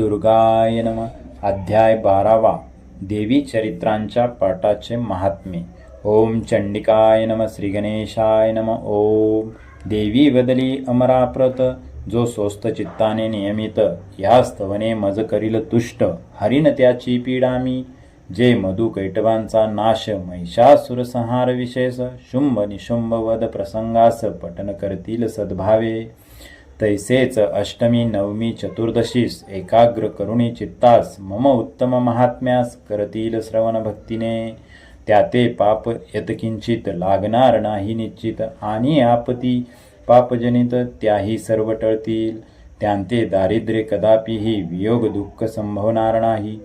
दुर्गाय नम. अध्याय बारावा. देवी चरित्रांच्या पाठाचे महात्मे ओम चंडिकाय नम. श्री गणेशाय नम. ओम. देवी बदली अमराप्रत. जो स्वस्त चित्ताने नियमित या स्तवने मज करील तुष्ट. हरिन त्याची पीडामी. जे मधु कैटवांचा नाश महिषासुर संहार विशेष. शुंभ निशुंभ वद प्रसंगास पठन करतील सद्भावे. तैसेच अष्टमी नवमी चतुर्दशीस एकाग्र करुणी चित्तास मम उत्तम महात्म्यास करतील श्रवण भक्तीने. त्याते पाप यतकिंचित लागणार नाही निश्चित आणि आपती पापजनित त्याही सर्व टळतील. त्यांते दारिद्र्य कदापिही वियोग दुःख संभवणार नाही.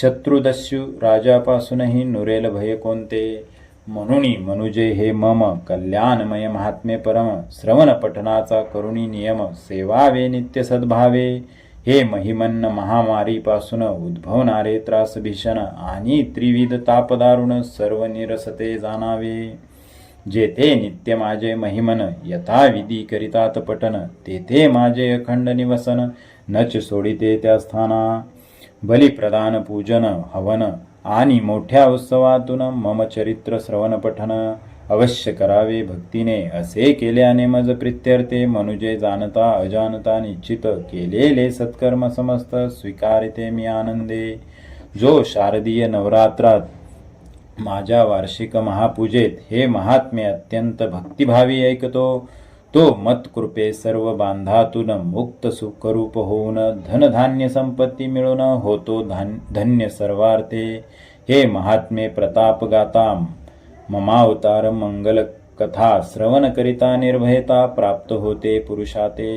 शत्रुदस्यू राजापासूनही नुरेल भय कोणते? म्हणून मनुजे हे मम कल्याणमय महात्मे परम श्रवण पठनाचा करुणी नियम सेवावे नित्य सद्भावे. हे महिमन्न महामारीपासून उद्भवणारे त्रास भीषण आणि त्रिविध तापदारुण सर्व निरसते जाणावे. जेथे नित्य माझे महिमन यथाविधी करितात पठन तेथे माझे अखंड निवसन नच सोडिते त्या स्थाना. बलिप्रदान पूजन हवन आणि मोठ्या उत्सवातून मम चरित्र श्रवण पठन अवश्य करावे भक्तीने. असे केल्याने मज प्रित्यर्थे मनुजे जाणता अजानता निश्चित केलेले सत्कर्म समस्त स्वीकारिते मी आनंदे. जो शारदीय नवरात्रात माझ्या वार्षिक महापूजेत हे महात्म्य अत्यंत भक्तिभावी ऐकतो तो मत्कृपे सर्व बांधातून मुक्त सुखरूप होऊन धनधान्य संपत्ती मिळून होतो धान धन्य सर्वार्थे. हे महात्मे प्रताप गाता ममावतार मंगल कथा श्रवण करिता निर्भयता प्राप्त होते पुरुषाते.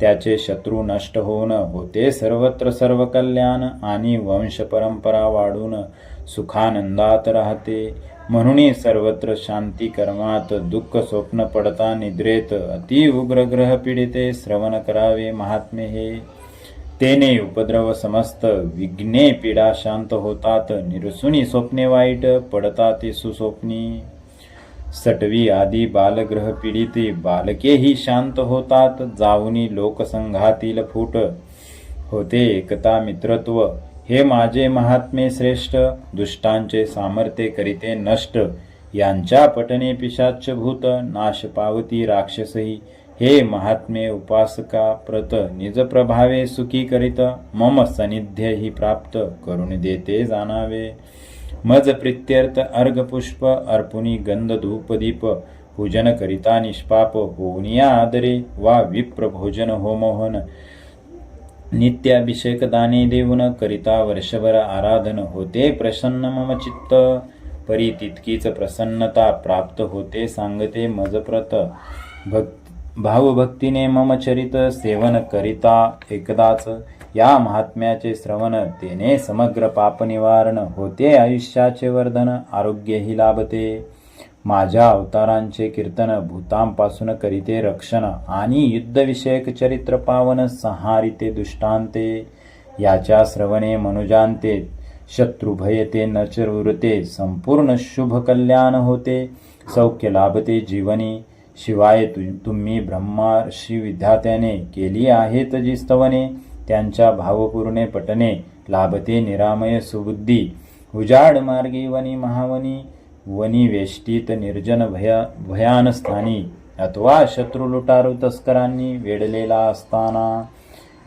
त्याचे शत्रू नष्ट होऊन होते सर्वत्र सर्व कल्याण आणि वंश परंपरा वाढून सुखानंदात राहते. म्हणून सर्वत्र शांती कर्मात दुःख स्वप्न पडता निद्रेत. अति उग्र ग्रह पीडिते श्रवण करावे महात्मे हे. तेने उपद्रव समस्त विघ्ने पीडा शांत होतात निरसुनी स्वप्ने वाईट पडतात सुस्वप्नी. सटवी आदी बालग्रह पीडिते बालकेही शांत होतात जाऊनी लोकसंघातील फूट. होते एकता मित्रत्व हे माझे महात्मे श्रेष्ठ दुष्टांचे सामर्थ्य करीते नष्ट यांच्या पटने पिशाच भूत नाश पावती राक्षसही. हे महात्मे उपासका प्रत निज प्रभावे सुखी करीत मम सनिध्य ही प्राप्त करून देते जाणावे. मज प्रित्यर्थ अर्घपुष्प अर्पुनी गंध धूप दीप पूजन करिता निष्पाप होनिया आदरे वा विप्र भोजन होमोहन नित्याभिषेक दाने देऊन करिता वर्षभर आराधन होते प्रसन्न मम चित्त. परी तितकीच प्रसन्नता प्राप्त होते सांगते मजप्रत भक्त भावभक्तीने मम चरित सेवन करिता एकदाच. या महात्म्याचे श्रवण तेने समग्र पाप निवारण होते आयुष्याचे वर्धन आरोग्यही लाभते. माझ्या अवतारांचे कीर्तन भूतांपासून करीते रक्षण आणि युद्धविषयक चरित्र पावन संहारिते दुष्टांते याच्या श्रवणे मनुजांते शत्रुभयते नचरुरते संपूर्ण शुभ कल्याण होते सौख्य लाभते जीवनी शिवाय तु तुम्ही ब्रह्मार्षी विद्यात्याने केली आहेत जी स्तवने त्यांच्या भावपूर्णे पटने लाभते निरामय सुबुद्धी उजाड मार्गी वनी महावनी वनिवेष्टीत निर्जन भया भयानस्थानी अथवा शत्रुलुटारू तस्करांनी वेढलेला असताना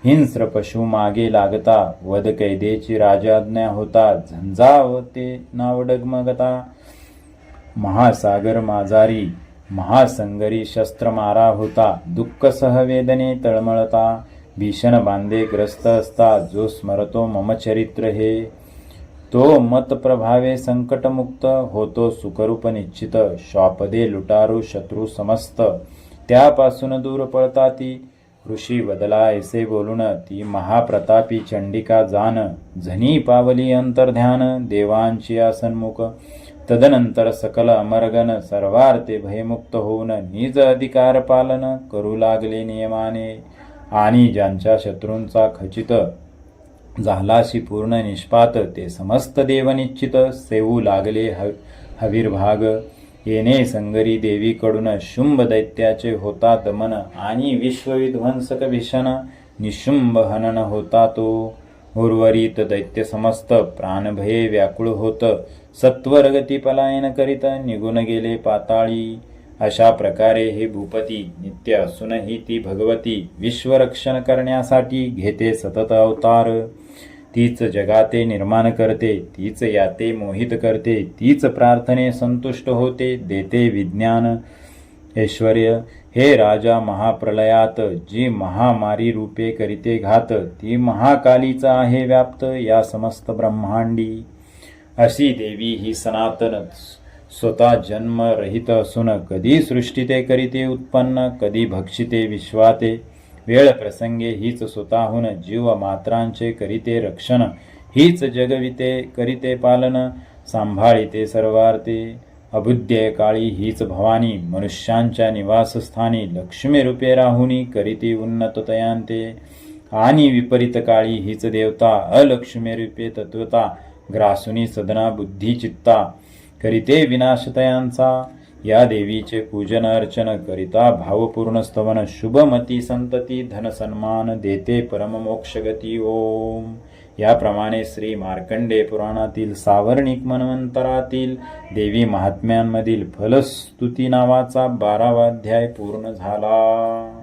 हिंस्र पशु मागे लागता वध कैदेची राजाज्ञा होता झंझावते नाव डगमगता. महासागर माजारी महासंगरी शस्त्र मारा होता दुःख सहवेदने तळमळता भीषण बांधे ग्रस्त असता जो स्मरतो मम चरित्र हे. तो मत प्रभावे संकटमुक्त होतो सुखरूप निश्चित श्वापदे लुटारू शत्रू समस्त. त्यापासून दूर पळता ती ऋषी बदला ऐसे बोलून ती महाप्रतापी चंडिका जान. झनी पावली अंतर्ध्यान देवांची आसन्मुख तदनंतर सकल अमरगन सर्वार्थे भयमुक्त होऊन निज अधिकार पालन करू लागले नियमाने. आणि ज्यांच्या शत्रूंचा खचित झालाशी पूर्ण निष्पात ते समस्त देवनिश्चित सेवू लागले ह हवीरभाग. येणे संगरी देवीकडून शुंभ दैत्याचे होता दमन आणि विश्वविध्वंसक भीषण निशुंभ हनन होता तो उर्वरित दैत्य समस्त प्राणभये व्याकुळ होत सत्वरगती पलायन करीत निघून गेले पाताळी. अशा प्रकारे हे भूपती नित्य असूनही ती भगवती विश्वरक्षण करण्यासाठी घेते सतत अवतार. तीच जगाते निर्माण करते तीच याते मोहित करते तीच प्रार्थने संतुष्ट होते देते विज्ञान. ऐश्वर हे राजा महाप्रलयात जी महामारी रूपे करीते घात ती महाकालीच आहे व्याप्त या समस्त ब्रह्मांडी. अशी देवी ही सनातन स्वतः जन्म रहित असून कधी सृष्टीते करीते उत्पन्न कधी भक्षिते विश्वाते. वेळ प्रसंगे हीच स्वतःहून जीव मात्रांचे करीते रक्षण. हीच जगविते करीते पालन सांभाळिते सर्वार्थे. अबुद्य काळी हीच भवानी मनुष्यांच्या निवासस्थानी लक्ष्मी रूपे राहुनी करीती उन्नत तयांते आणि विपरीत काळी हीच देवता अलक्ष्मी रूपे तत्वता ग्रासुनी सदना बुद्धी चित्ता करीते विनाशतयांचा. या देवीचे पूजन अर्चन करिता भावपूर्ण स्तवन शुभमती संतती धन सन्मान देते परममोक्षगती ओम. याप्रमाणे श्री मार्कंडे पुराणातील सावर्णिक मनवंतरातील देवी महात्म्यांमधील फलस्तुती नावाचा बारावा अध्याय पूर्ण झाला.